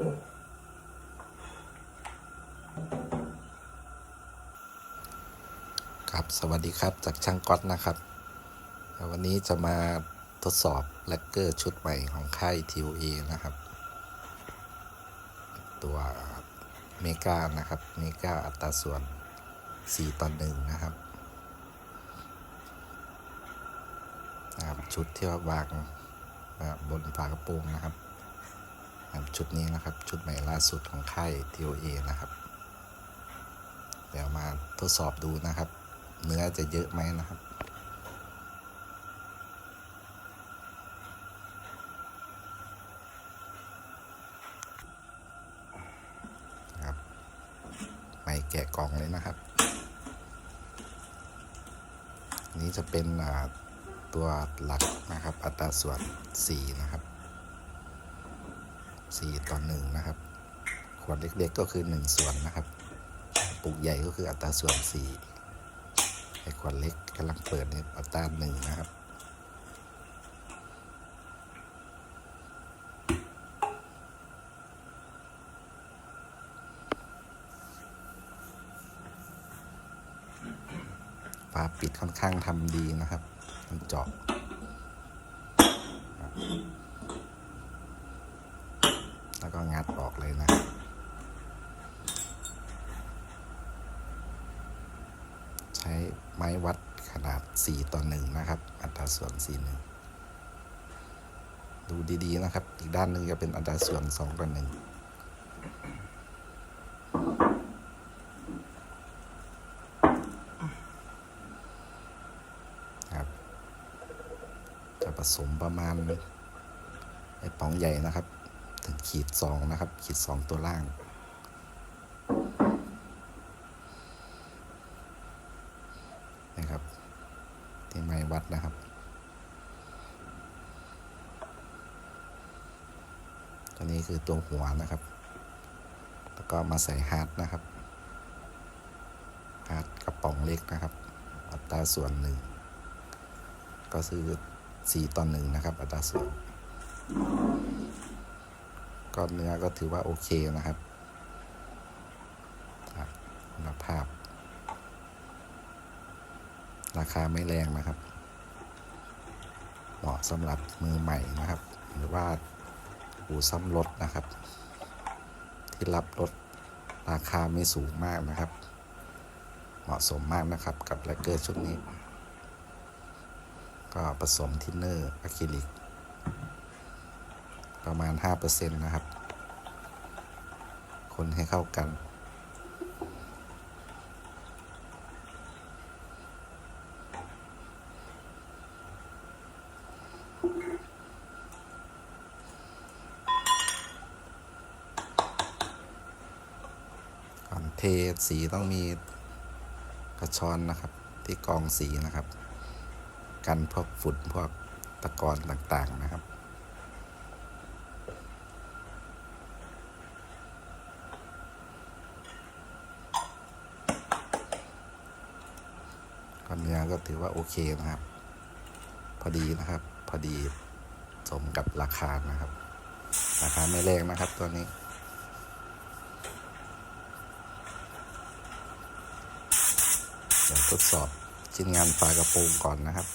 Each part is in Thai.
ครับสวัสดีครับจากช่างก๊อตนะครับ วันนี้จะมาทดสอบแลกเกอร์ชุดใหม่ของค่าย TOA นะครับ ตัวเมกานะครับเมกาอัตราส่วน 4ต่อ1นะครับนะครับ ชุดที่ว่าวางบนฝากระโปรงนะครับ ชุดนี้นะครับ ชุดใหม่ล่าสุดของค่าย TOA นะครับ เดี๋ยวมาทดสอบดูนะครับ เนื้อจะเยอะไหมนะครับครับไม่แกะกล่องเลยนะครับ นี้จะเป็นตัวหลักนะครับ อัตราส่วน 4 นะครับ 4ต่อ1นะครับ ขวดเล็กๆก็คือ 1 ส่วนนะครับปุกใหญ่ก็คืออัตราส่วน 4 ไอ้ขวดเล็กกำลังเปิดเนี่ยอัตราหนึ่งนะครับฝาปิดค่อนข้างทำดีนะครับมันเจาะครับแล้วก็งัดออกเลยนะครับ ใช้ไม้วัดขนาด 4 ต่อ 1 นะครับ อัตราส่วน 4 1 ดูดีๆนะครับ อีกด้านหนึ่งจะเป็นอัตราส่วน 2 ต่อ1ครับจะผสมประมาณไอ้ป๋องใหญ่นะครับ ถึงขีด2นะครับ ขีด2ตัวล่าง นะครับที่ไม้ วัดนะครับ ตัวนี้คือตัวหัวนะครับ แล้วก็มาใส่ฮาร์ดนะครับฮาร์ดกระป๋องเล็กนะครับ อัตราส่วนหนึ่ง ก็คือสี่ต่อหนึ่งนะครับ อัตราส่วน ก็เนื้อก็ถือว่าโอเคนะครับคุณภาพ ราคาไม่แรงนะครับ เหมาะสำหรับมือใหม่นะครับ หรือว่าอู่ซ่อมรถนะครับ ที่รับรถราคาไม่สูงมากนะครับ เหมาะสมมากนะครับกับแลกเกอร์ชุดนี้ ก็ผสมทินเนอร์อะคริลิก ประมาณ 5%นะครับ คนให้เข้ากัน เทสีต้องมีกระชอนนะครับ ที่กองสีนะครับ กันพวกฝุ่นพวกตะกอนต่างๆนะครับก่อนเนื้อก็ถือว่าโอเคนะครับ พอดีนะครับ พอดีสมกับราคานะครับ ราคาไม่แรงนะครับตัวนี้ เดี๋ยว ทดสอบชิ้นงานฝากระโปรงก่อนนะครับ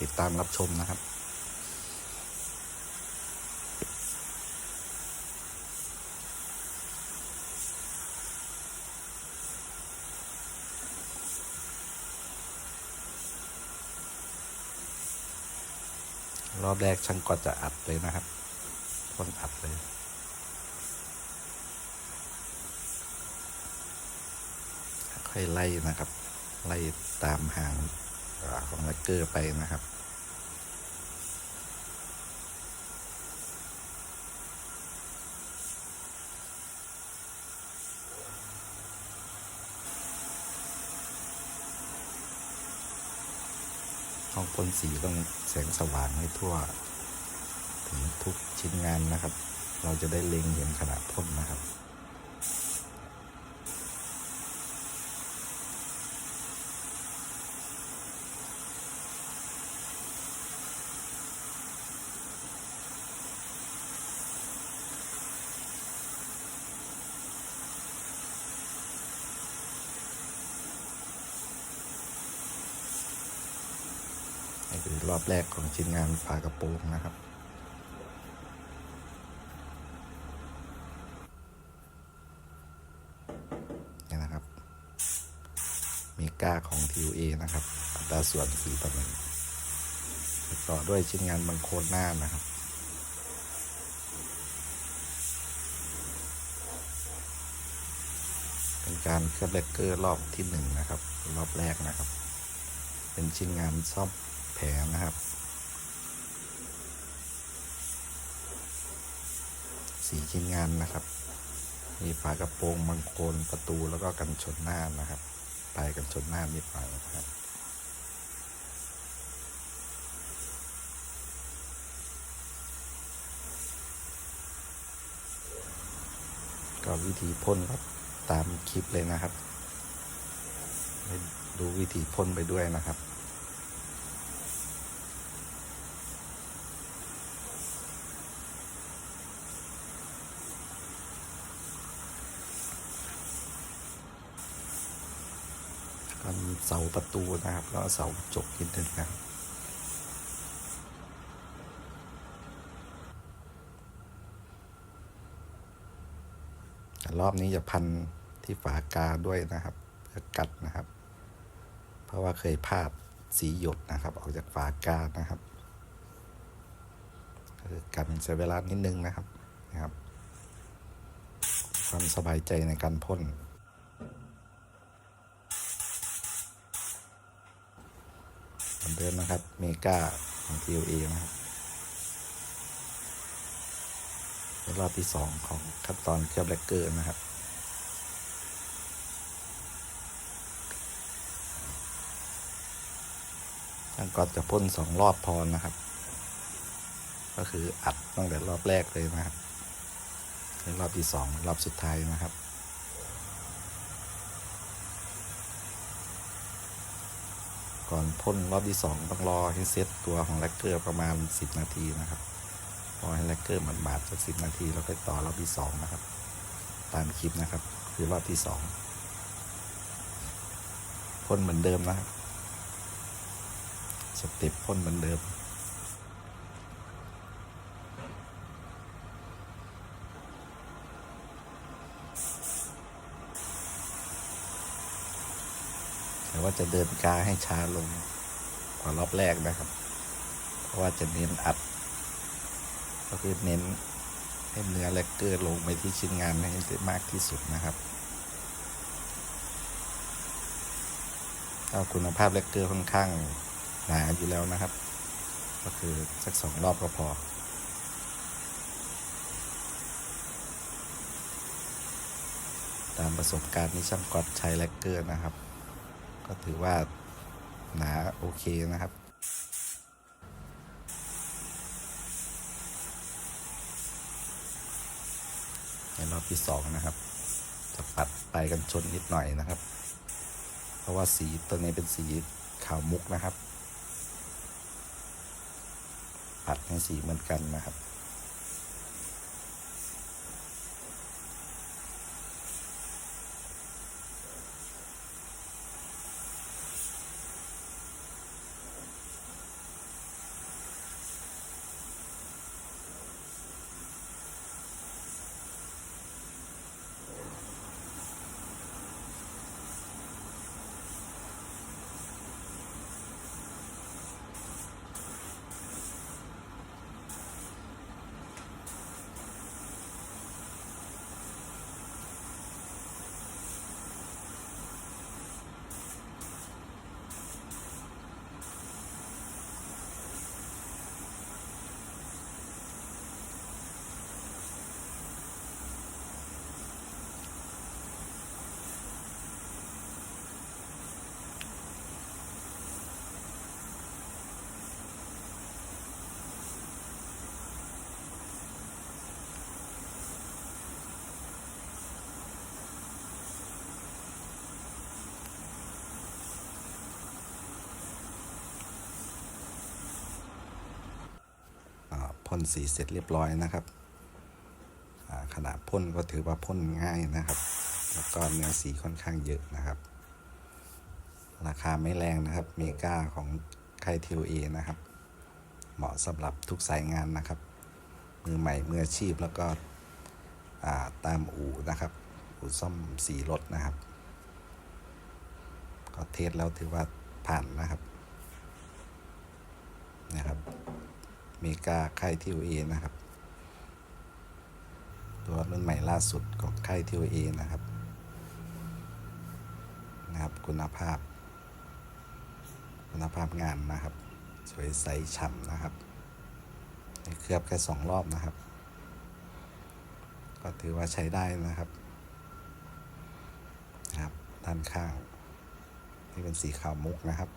ติดตามรับชมนะครับรอบแรกช่างก็จะอัดเลยนะครับพ่นอัดเลย ค่อยไล่นะครับ ไล่ตามหางของแลกเกอร์ไปนะครับห้องพ่นสีต้องแสงสว่างให้ทั่ว ถึงทุกชิ้นงานนะครับ เราจะได้เล็งเห็นขนาดพ่นนะครับ รอบแรกของชิ้นงานฝากระโปรงนะครับนี่นะครับ มีก้าของ TUA นะครับอัตราส่วน4ต่อ1ต่อด้วยชิ้นงานบังโคนหน้านะครับเป็นการเคลือบเลกเกอร์รอบที่หนึ่งนะครับ รอบแรกนะครับ เป็นชิ้นงานซ่อม แผลนะครับ สีชิ้นงานนะครับ มีฝากระโปรงบังโคนประตูแล้วก็กันชนหน้านะครับปลายกันชนหน้านิดหน่อยนะครับก็วิธีพ่นครับตามคลิปเลยนะครับ ดูวิธีพ่นไปด้วยนะครับ ก็มี เสาประตูนะครับแล้วเสากระจกนิดนึงนะครับรอบนี้จะพันที่ฝากาด้วยนะครับเพื่อกัดนะครับ เพราะว่าเคยพลาดสีหยดนะครับ ออกจากฝากานะครับก็คือกันใช้เวลานิดนึงนะครับนะครับ ความสบายใจในการพ่น เหมือนเดิมนะครับ เมกาของ TOA นะครับเป็นรอบที่สองของขั้นตอนเคลือบแลกเกอร์นะครับทางกอดจะพ่นสองรอบพอนะครับ ก็คืออัดตั้งแต่รอบแรกเลยนะครับเป็นรอบที่สองรอบสุดท้ายนะครับ ก่อนพ่นรอบที่สองต้องรอให้เซตตัวของแลกเกอร์ประมาณ 10 นาทีนะครับ พอให้แลกเกอร์มันบาดสักสิบนาทีเราไปต่อรอบที่สองนะครับ ตามคลิปนะครับ คือรอบที่สองพ่นเหมือนเดิมนะครับสเต็ปพ่นเหมือนเดิม แต่ว่าจะเดินกาให้ช้าลงกว่ารอบแรกนะครับ เพราะว่าจะเน้นอัด ก็คือเน้นให้เนื้อแลกเกอร์ลงไปที่ชิ้นงานให้ได้มากที่สุดนะครับถ้าคุณภาพแลกเกอร์ค่อนข้างหนาอยู่แล้วนะครับ ก็คือสักสองรอบก็พอ ตามประสบการณ์ที่ช่างก๊อตใช้แลกเกอร์นะครับ ก็ถือว่าหนาโอเคนะครับในรอบที่สองนะครับ จะปัดไปกันชนนิดหน่อยนะครับ เพราะว่าสีตัวนี้เป็นสีขาวมุกนะครับ ปัดให้สีเหมือนกันนะครับ อ่า พ่นสีเสร็จเรียบร้อยนะครับขนาดพ่นก็ถือว่าพ่นง่ายนะครับ แล้วก็เนื้อสีค่อนข้างเยอะนะครับ ราคาไม่แรงนะครับ เมกาของค่าย TOA นะครับ เหมาะสำหรับทุกสายงานนะครับ มือใหม่มืออาชีพแล้วก็าตามอู่นะครับ อู่ซ่อมสีรถนะครับ ก็เทสแล้วถือว่าผ่านนะครับนะครับ เมกาค่าย TOA นะครับ ตัวรุ่นใหม่ล่าสุดของค่าย TOA นะครับ นะครับ คุณภาพ คุณภาพงานนะครับ สวยใสฉ่ำนะครับเคลือบแค่สองรอบนะครับ ก็ถือว่าใช้ได้นะครับนะครับด้านข้าง นี่เป็นสีขาวมุกนะครับ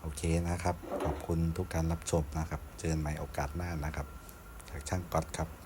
โอเคนะครับ ขอบคุณทุกการรับชมนะครับ เจอกันใหม่โอกาสหน้านะครับจากช่างก๊อตครับ